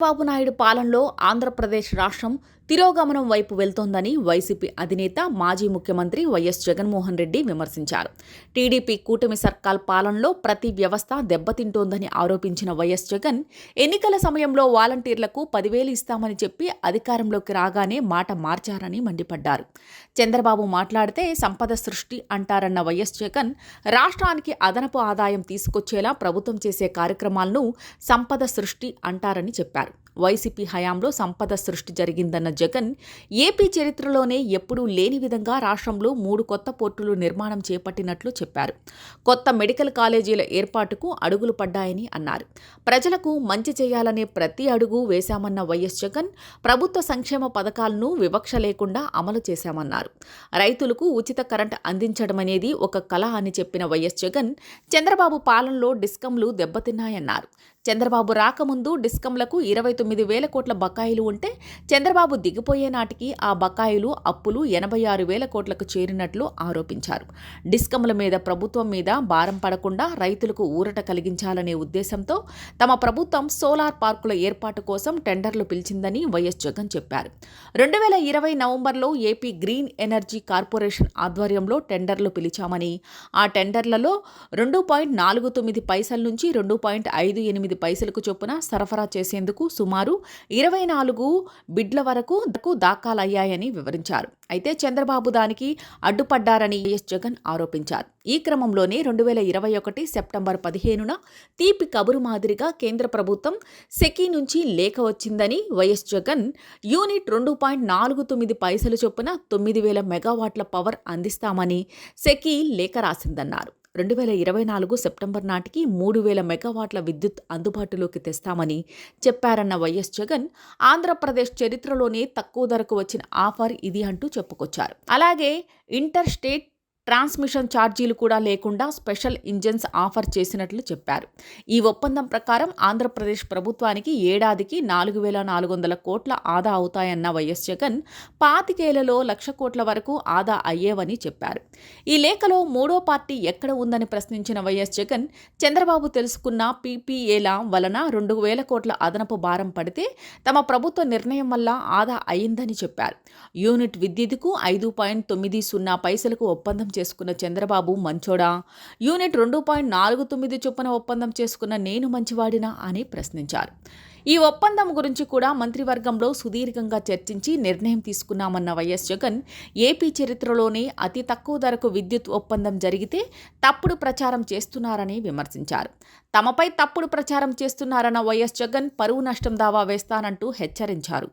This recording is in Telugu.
చంద్రబాబు నాయుడు పాలనలో ఆంధ్రప్రదేశ్ రాష్ట్రం తిరోగమనం వైపు వెళ్తోందని వైసీపీ అధినేత మాజీ ముఖ్యమంత్రి వైఎస్ జగన్మోహన్ రెడ్డి విమర్శించారు. టీడీపీ కూటమి సర్కార్ పాలనలో ప్రతి వ్యవస్థ దెబ్బతింటోందని ఆరోపించిన వైఎస్ జగన్ ఎన్నికల సమయంలో వాలంటీర్లకు పదివేలు ఇస్తామని చెప్పి అధికారంలోకి రాగానే మాట మార్చారని మండిపడ్డారు. చంద్రబాబు మాట్లాడితే సంపద సృష్టి అంటారన్న వైఎస్ జగన్ రాష్ట్రానికి అదనపు ఆదాయం తీసుకొచ్చేలా ప్రభుత్వం చేసే కార్యక్రమాలను సంపద సృష్టి అంటారని చెప్పారు. వైసీపీ హయాంలో సంపద సృష్టి జరిగిందన్న జగన్ ఏపీ చరిత్రలోనే ఎప్పుడూ లేని విధంగా రాష్ట్రంలో మూడు కొత్త పోర్టులు నిర్మాణం చేపట్టినట్లు చెప్పారు. కొత్త మెడికల్ కాలేజీల ఏర్పాటుకు అడుగులు పడ్డాయని అన్నారు. ప్రజలకు మంచి చేయాలనే ప్రతి అడుగు వేశామన్న వైఎస్ జగన్ ప్రభుత్వ సంక్షేమ పథకాలను వివక్ష లేకుండా అమలు చేశామన్నారు. రైతులకు ఉచిత కరెంట్ అందించడం అనేది ఒక కళ అని చెప్పిన వైఎస్ జగన్ చంద్రబాబు పాలనలో డిస్కంలు దెబ్బతిన్నాయన్నారు. చంద్రబాబు రాకముందు డిస్కంలకు ఇరవై తొమ్మిది వేల కోట్ల బకాయిలు ఉంటే చంద్రబాబు దిగిపోయే నాటికి ఆ బకాయిలు అప్పులు ఎనభై ఆరు వేల కోట్లకు చేరినట్లు ఆరోపించారు. డిస్కంల మీద ప్రభుత్వం మీద భారం పడకుండా రైతులకు ఊరట కలిగించాలనే ఉద్దేశంతో తమ ప్రభుత్వం సోలార్ పార్కుల ఏర్పాటు కోసం టెండర్లు పిలిచిందని వైఎస్ జగన్ చెప్పారు. రెండు వేల ఇరవై నవంబర్లో ఏపీ గ్రీన్ ఎనర్జీ కార్పొరేషన్ ఆధ్వర్యంలో టెండర్లు పిలిచామని ఆ టెండర్లలో రెండు పాయింట్ నాలుగు తొమ్మిది పైసల నుంచి రెండు పాయింట్ ఐదు ఎనిమిది పైసలకు చొప్పున సరఫరా చేసేందుకు సుమారు ఇరవై నాలుగు బిడ్ల వరకు దాఖలయ్యాయని వివరించారు. అయితే చంద్రబాబు దానికి అడ్డుపడ్డారని వైఎస్ జగన్ ఆరోపించారు. ఈ క్రమంలోనే రెండు వేల ఇరవై ఒకటి సెప్టెంబర్ పదిహేనున తీపి కబురు మాదిరిగా కేంద్ర ప్రభుత్వం సెకీ నుంచి లేఖ వచ్చిందని వైఎస్ జగన్ యూనిట్ రెండు పాయింట్ నాలుగు తొమ్మిది పైసలు చొప్పున తొమ్మిది వేల మెగావాట్ల పవర్ అందిస్తామని సెకీ లేఖ రాసిందన్నారు. రెండు వేల ఇరవై నాలుగు సెప్టెంబర్ నాటికి మూడు వేల మెగావాట్ల విద్యుత్ అందుబాటులోకి తెస్తామని చెప్పారన్న వైఎస్ జగన్ ఆంధ్రప్రదేశ్ చరిత్రలోనే తక్కువ ధరకు వచ్చిన ఆఫర్ ఇది అంటూ చెప్పుకొచ్చారు. అలాగే ఇంటర్ స్టేట్ ట్రాన్స్మిషన్ ఛార్జీలు కూడా లేకుండా స్పెషల్ ఇంజన్స్ ఆఫర్ చేసినట్లు చెప్పారు. ఈ ఒప్పందం ప్రకారం ఆంధ్రప్రదేశ్ ప్రభుత్వానికి ఏడాదికి నాలుగు వేల నాలుగు వందల కోట్ల ఆదా అవుతాయన్న వైఎస్ జగన్ పాతికేళ్ళలో లక్ష కోట్ల వరకు ఆదా అయ్యేవని చెప్పారు. ఈ లేఖలో మూడో పార్టీ ఎక్కడ ఉందని ప్రశ్నించిన వైఎస్ జగన్ చంద్రబాబు తెలుసుకున్న పీపీఏల వలన రెండు వేల కోట్ల అదనపు భారం పడితే తమ ప్రభుత్వ నిర్ణయం వల్ల ఆదా అయిందని చెప్పారు. యూనిట్ విద్యుత్కు ఐదు పాయింట్ తొమ్మిది సున్నా పైసలకు ఒప్పందం చేసుకున్న చంద్రబాబు మంచోడా? యూనిట్ రెండు పాయింట్ నాలుగు తొమ్మిది చొప్పున ఒప్పందం చేసుకున్న నేను మంచివాడినా అని ప్రశ్నించారు. ఈ ఒప్పందం గురించి కూడా మంత్రివర్గంలో సుదీర్ఘంగా చర్చించి నిర్ణయం తీసుకున్నామన్న వైఎస్ జగన్ ఏపీ చరిత్రలోనే అతి తక్కువ ధరకు విద్యుత్ ఒప్పందం జరిగితే తప్పుడు ప్రచారం చేస్తున్నారని విమర్శించారు. తమపై తప్పుడు ప్రచారం చేస్తున్నారన్న వైఎస్ జగన్ పరువు నష్టం దావా వేస్తానంటూ హెచ్చరించారు.